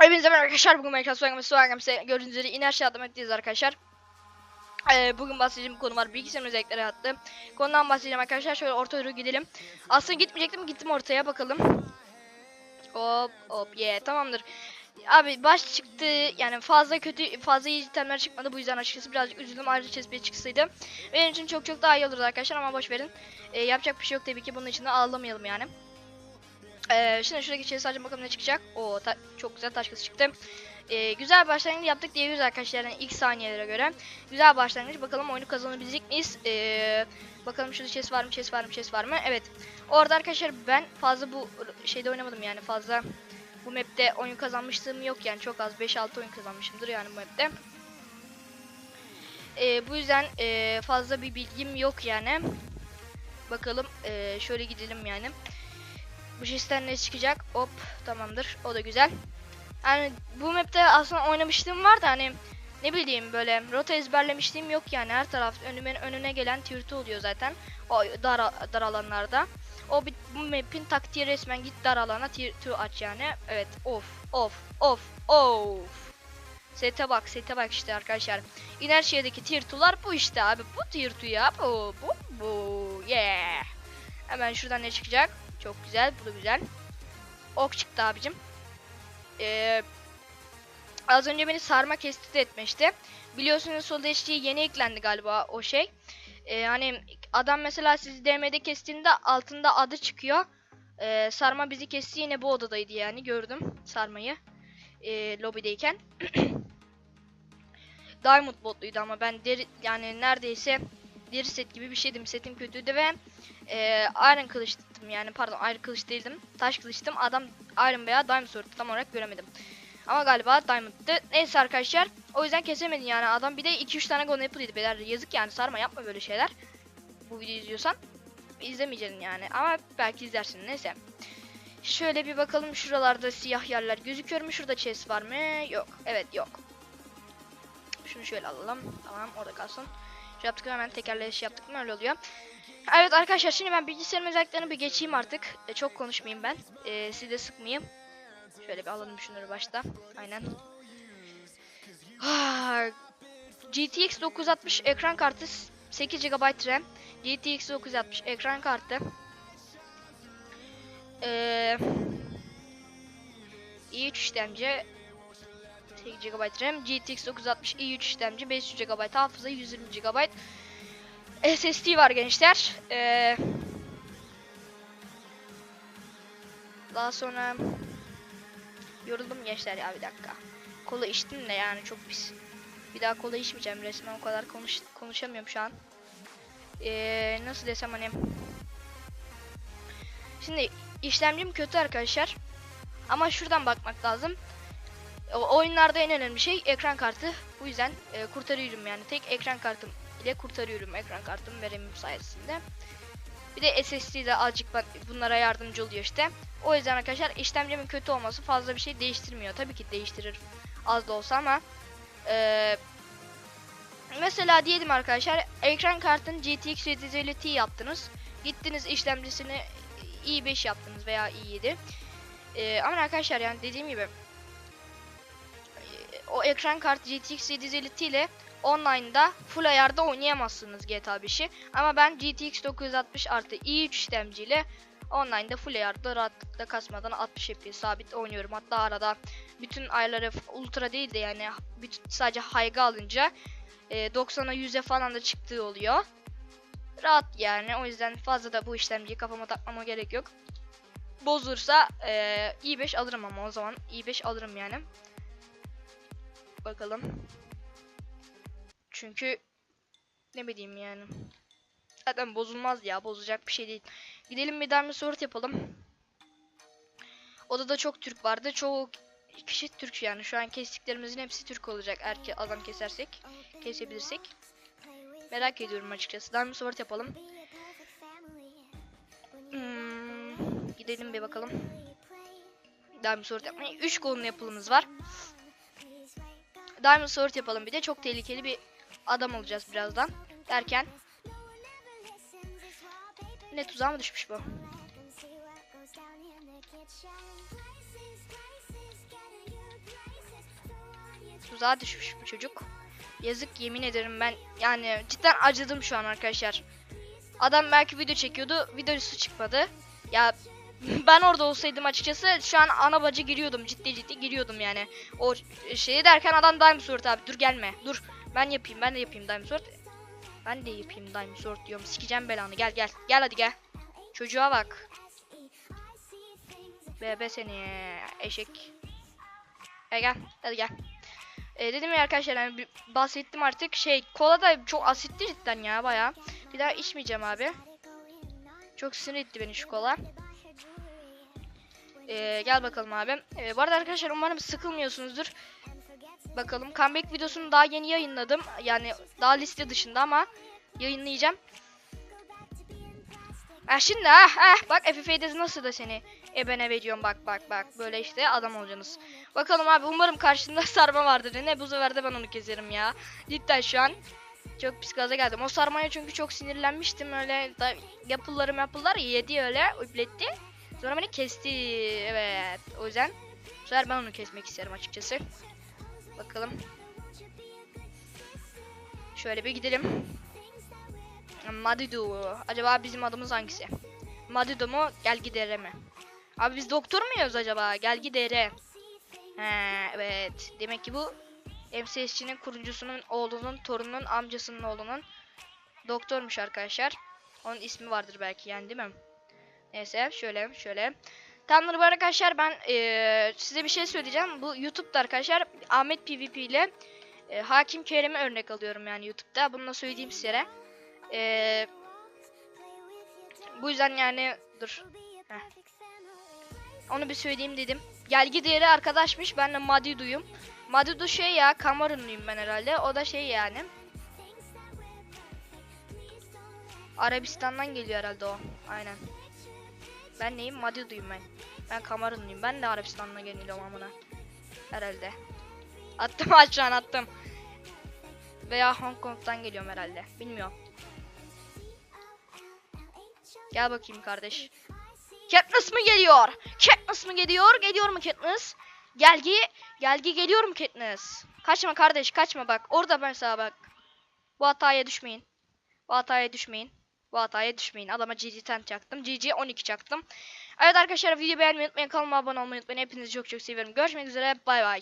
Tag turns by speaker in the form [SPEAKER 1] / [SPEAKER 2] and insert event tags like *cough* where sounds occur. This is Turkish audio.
[SPEAKER 1] Hepinize merhaba arkadaşlar. Bugün Minecraft Soğangamı Soğangamı gördüğünüz üzere iner şey atlamaktayiz arkadaşlar. Ee, bugün bahsedeceğim konu var. Bilgisayar özellikleri attı. Konudan bahsedeceğim arkadaşlar. Şöyle ortaya doğru gidelim. Aslında gitmeyecektim. Gittim ortaya bakalım. Hop hop yeah tamamdır. Abi baş çıktı yani fazla kötü fazla iyi itemler çıkmadı bu yüzden açıkçası birazcık üzüldüm ayrıca chestplate çıksaydı benim için çok çok daha iyi olurdu arkadaşlar ama boş verin Ee, yapacak bir şey yok tabii ki bunun için de ağlamayalım yani ee, şimdi şuradaki chest sadece bakalım ne çıkacak. O çok güzel taş kılıç çıktı. Ee, güzel başlangıç yaptık diyebiliriz arkadaşlar yani ilk saniyelere göre. Güzel başlangıç. Bakalım oyunu kazanabilecek miyiz? Ee, bakalım şurada chest var mı chest var mı chest var mı? Evet. Orada arkadaşlar ben fazla bu şeyde oynamadım yani fazla bu map'te oyun kazanmışlığım yok yani. Çok az 5-6 oyun kazanmışımdır yani bu map'te. Ee, bu yüzden e, fazla bir bilgim yok yani. Bakalım e, şöyle gidelim yani. Bu jesten ne çıkacak? Hop tamamdır o da güzel. Yani bu map'te aslında oynamışlığım var da hani ne bileyim böyle rota ezberlemişliğim yok yani her taraf önüme önüne gelen tier oluyor zaten o dar, dar alanlarda. O bir, bu map'in taktiği resmen git dar alana 2 aç yani. Evet of of of of. Sete bak sete bak işte arkadaşlar. İnerşehir'deki tier 2'lar bu işte abi. Bu 2 ya bu bu bu yeah. Hemen şuradan ne çıkacak? Çok güzel bu da güzel. Ok çıktı abicim. Ee, az önce beni sarma kesti de etmişti. Biliyorsunuz Sol HD yeni eklendi galiba o şey. Ee, hani adam mesela sizi DM'de kestiğinde altında adı çıkıyor. Ee, sarma bizi kesti yine bu odadaydı yani gördüm sarmayı. Ee, lobideyken. *coughs* Diamond botluydu ama ben deri yani neredeyse deri set gibi bir şeydim. Setim kötüydü ve e, Iron kılıçtım yani pardon Iron kılıç değildim. Taş kılıçtım. Adam Iron veya Diamond tam olarak göremedim. Ama galiba Diamond'dı. Neyse arkadaşlar. O yüzden kesemedin yani adam bir de 2-3 tane Golden Apple'ydı beyler. Yazık yani sarma yapma böyle şeyler. Bu videoyu izliyorsan. izlemeyeceksin yani ama belki izlersin neyse. Şöyle bir bakalım şuralarda siyah yerler gözüküyor mu? Şurada chest var mı? Yok. Evet yok. Şunu şöyle alalım. Tamam orada kalsın. Şey yaptık hemen tekerleşi yaptık mı öyle oluyor. Evet arkadaşlar şimdi ben bilgisayarın özelliklerini bir geçeyim artık. E, çok konuşmayayım ben. E, sizi de sıkmayayım. Şöyle bir alalım şunları başta. Aynen. GTX 960 ekran kartı 8 GB RAM. GTX 960 ekran kartı. Ee, i3 işlemci 8 GB RAM. GTX 960 i3 işlemci 500 GB hafıza 120 GB. SSD var gençler. Ee, daha sonra yoruldum gençler ya bir dakika. Kola içtim de yani çok pis. Bir daha kola içmeyeceğim resmen o kadar konuş konuşamıyorum şu an. Ee, nasıl desem hani. Şimdi işlemcim kötü arkadaşlar. Ama şuradan bakmak lazım. O, oyunlarda en önemli şey ekran kartı. Bu yüzden e, kurtarıyorum yani. Tek ekran kartım ile kurtarıyorum ekran kartım verimim sayesinde. Bir de SSD de azıcık bunlara yardımcı oluyor işte. O yüzden arkadaşlar işlemcimin kötü olması fazla bir şey değiştirmiyor. Tabii ki değiştirir az da olsa ama e, mesela diyelim arkadaşlar ekran kartın GTX 750 Ti yaptınız. Gittiniz işlemcisini i5 yaptınız veya i7. E, ama arkadaşlar yani dediğim gibi o ekran kartı GTX 750 Ti ile online'da full ayarda oynayamazsınız GTA 5'i. Ama ben GTX 960 artı i3 işlemciyle online'da full ayarda rahatlıkla kasmadan 60 FPS sabit oynuyorum. Hatta arada bütün ayarları ultra değil de yani bütün, sadece high'a alınca e, 90'a 100'e falan da çıktığı oluyor. Rahat yani o yüzden fazla da bu işlemciyi kafama takmama gerek yok. Bozulursa e, i5 alırım ama o zaman i5 alırım yani. Bakalım. Çünkü ne bileyim yani. Zaten bozulmaz ya. Bozacak bir şey değil. Gidelim bir Diamond Sword yapalım. Odada çok Türk vardı. Çoğu kişi Türk yani. Şu an kestiklerimizin hepsi Türk olacak. Erke adam kesersek. Kesebilirsek. Merak ediyorum açıkçası. Diamond Sword yapalım. Hmm, gidelim bir bakalım. Diamond Sword yapmaya 3 kolun yapılımız var. Diamond Sword yapalım bir de. Çok tehlikeli bir adam olacağız birazdan. Derken. Ne tuzağa mı düşmüş bu? tuzağa düşmüş bu çocuk. Yazık yemin ederim ben yani cidden acıdım şu an arkadaşlar. Adam belki video çekiyordu. Videosu çıkmadı. Ya *laughs* ben orada olsaydım açıkçası şu an ana bacı giriyordum. Ciddi ciddi giriyordum yani. O şeyi derken adam Diamond Sword abi dur gelme. Dur ben yapayım ben de yapayım Diamond Sword. Ben de yapayım Diamond Sword diyorum. Sikeceğim belanı gel gel. Gel hadi gel. Çocuğa bak. Bebe seni eşek. Gel gel hadi gel. Ee, dedim ya arkadaşlar yani bahsettim artık şey kola da çok asitli cidden ya baya. Bir daha içmeyeceğim abi. Çok sinir etti beni şu kola. Ee, gel bakalım abi. Ee, bu arada arkadaşlar umarım sıkılmıyorsunuzdur. Bakalım comeback videosunu daha yeni yayınladım. Yani daha liste dışında ama yayınlayacağım. Ha şimdi ha ha bak FF'de nasıl da seni ebene veriyorum bak bak bak böyle işte adam olacaksınız. Bakalım abi umarım karşında *laughs* sarma vardır ne bu sefer de ben onu keserim ya. Cidden şu an çok pis gaza geldim. O sarmaya çünkü çok sinirlenmiştim öyle da yapılları yapıllar yedi öyle üpletti. Sonra beni kesti evet o yüzden bu sefer ben onu kesmek isterim açıkçası. Bakalım. Şöyle bir gidelim. Madidu. Acaba bizim adımız hangisi? Madidu mu? Gel gidere mi? Abi biz doktor muyuz acaba? Gel gidere. He evet. Demek ki bu MCS'çinin kurucusunun oğlunun, torununun, amcasının oğlunun doktormuş arkadaşlar. Onun ismi vardır belki yani değil mi? Neyse şöyle şöyle. Tamamdır bu arkadaşlar ben eee, size bir şey söyleyeceğim. Bu YouTube'da arkadaşlar Ahmet PvP ile e, Hakim Kerem'i örnek alıyorum yani YouTube'da. Bunu da söyleyeyim size. Eee, bu yüzden yani dur. Heh. Onu bir söyleyeyim dedim. Gelgi değeri arkadaşmış. Ben de Madidu'yum. Madidu şey ya Kamerunluyum ben herhalde. O da şey yani. Arabistan'dan geliyor herhalde o. Aynen. Ben neyim? Madidu'yum ben. Ben Kamerunluyum. Ben de Arabistan'dan geliyorum amına. Herhalde. Attım *laughs* aşağı attım. Veya Hong Kong'dan geliyorum herhalde. Bilmiyorum. Gel bakayım kardeş. Katniss mı geliyor? Katniss mı geliyor? Geliyor mu Katniss? Gelgi, gelgi geliyor mu Katniss? Kaçma kardeş, kaçma bak. Orada mesela bak. Bu hataya düşmeyin. Bu hataya düşmeyin. Bu hataya düşmeyin. Adama GG 10 çaktım. GG 12 çaktım. Evet arkadaşlar videoyu beğenmeyi unutmayın. Kanalıma abone olmayı unutmayın. Hepinizi çok çok seviyorum. Görüşmek üzere. Bay bay.